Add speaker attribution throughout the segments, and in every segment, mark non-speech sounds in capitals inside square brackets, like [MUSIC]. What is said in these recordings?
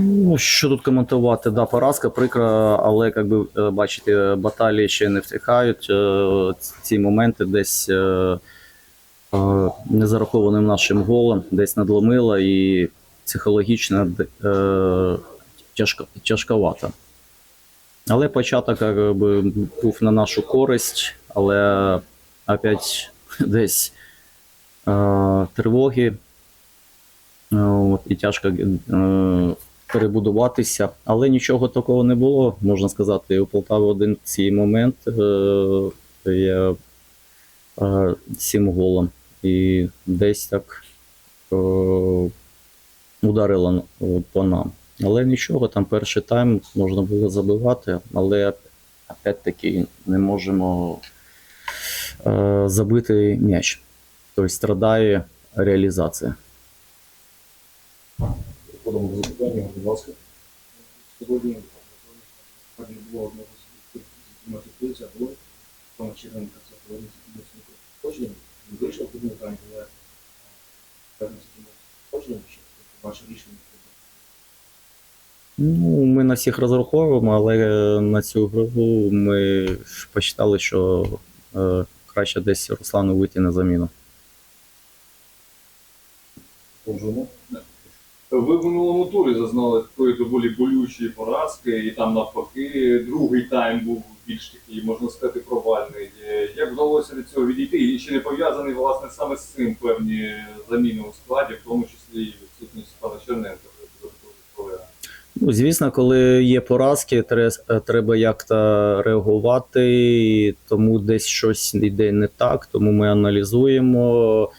Speaker 1: Ну, що тут коментувати? Да, поразка прикра, але як би е, бачите, баталії ще не втихають. Е, Ці моменти десь е, незарахованим нашим голом, десь надломило і психологічно тяжко, тяжковато. Але початок як би, був на нашу користь, але опять [LAUGHS] десь тривоги. От, і тяжко е, перебудуватися, але нічого такого не було. Можна сказати, у Полтави один цей момент е, я е, сім голом. І десь так ударило по нам. Але нічого, там перший тайм можна було забивати, але опять-таки не можемо забити м'яч. Тобто страдає реалізація.
Speaker 2: Переходимо до запитання, будь ласка.
Speaker 3: Сьогодні не було одного з бути, або Тома Черненка, це проводить відносно кожен. Він вийшов в другому таймі, але певності кожен, що ваше рішення.
Speaker 1: Ну, ми на всіх розраховуємо, але на цю гру ми посчитали, що е, краще десь Руслану вийти на заміну.
Speaker 2: Продовжуємо.
Speaker 4: Ви в минулому турі зазнали такої доволі болючої поразки, і там навпаки другий тайм був більш такий, можна сказати, провальний. Як вдалося від цього відійти? І чи не пов'язаний власне саме з цим певні заміни у складі, в тому числі і відсутність пана Черненка
Speaker 1: Ну, звісно, коли є поразки, тре- треба як-то реагувати, тому десь щось йде не так, тому ми аналізуємо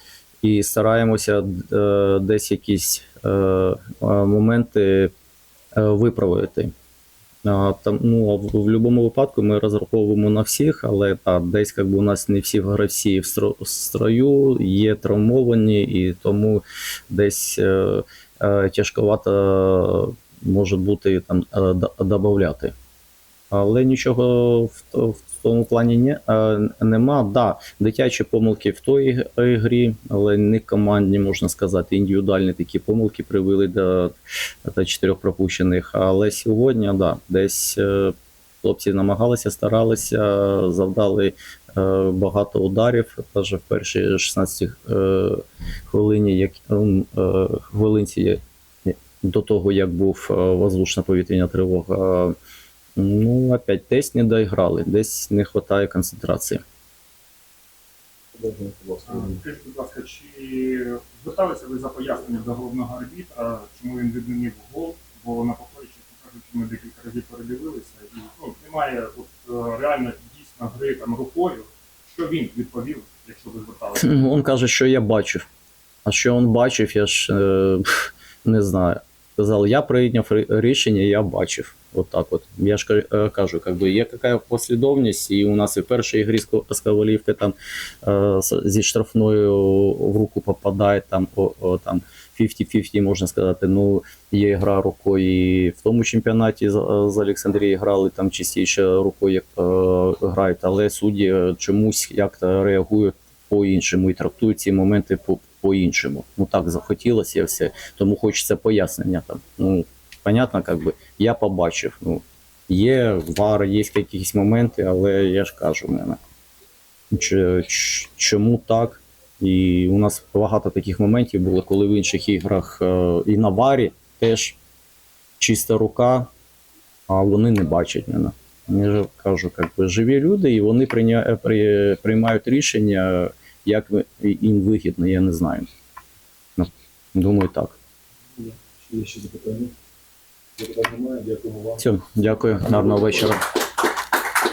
Speaker 1: і стараємося е, десь якісь е, е, моменти е, виправити. А, там, ну, в, будь-якому випадку ми розраховуємо на всіх, але та, десь як би, у нас не всі гравці в стро- в строю, є травмовані, і тому десь е, е, тяжковато може бути там е, д- додавати. Але нічого в, в тому плані не, е, нема. Да, дитячі помилки в той грі, але не командні, можна сказати, індивідуальні такі помилки привели до, до чотирьох пропущених. Але сьогодні, да, десь е, хлопці намагалися, старалися, завдали е, багато ударів. Навіть в першій 16 е, хвилині, як, хвилинці до того, як був воздушна повітряна тривога. Ну, опять десь не доіграли, десь не вистачає концентрації.
Speaker 2: Ласка.
Speaker 5: Скажіть, будь ласка, чи зверталися ви за пояснення до головного арбітра, чому він відмінив гол? Бо на повторі, чесно кажучи, ми декілька разів передивилися, і ну, немає от, е, реально дійсно гри там рукою. Що він відповів, якщо ви зверталися?
Speaker 1: Він каже, що я бачив. А що він бачив, я ж е, [LAUGHS] не знаю. Сказав, я прийняв рішення, я бачив. От так от. Я ж е, кажу, как би, є яка послідовність, і у нас і в першій грі з Ко- Ковалівки там е, зі штрафною в руку попадає там, там 50-50, можна сказати. Ну, є гра рукою і в тому чемпіонаті з, з Олександрії грали там частіше рукою як, е, грають, але судді е, чомусь як-то реагують по-іншому і трактують ці моменти по- по-іншому. Ну так захотілося все. Тому хочеться пояснення там. Ну, понятно, как би, я побачив. Ну, є вар, є якісь моменти, але я ж кажу в мене. Чому так? І у нас багато таких моментів було, коли в інших іграх е, і на варі теж чиста рука, а вони не бачать мене. Я кажу, як би, живі люди, і вони приймають рішення, як їм вигідно, я не знаю. Ну, думаю, так.
Speaker 2: Є ще запитання? Запитання немає, Дякую вам.
Speaker 1: Все, дякую, гарного вечора.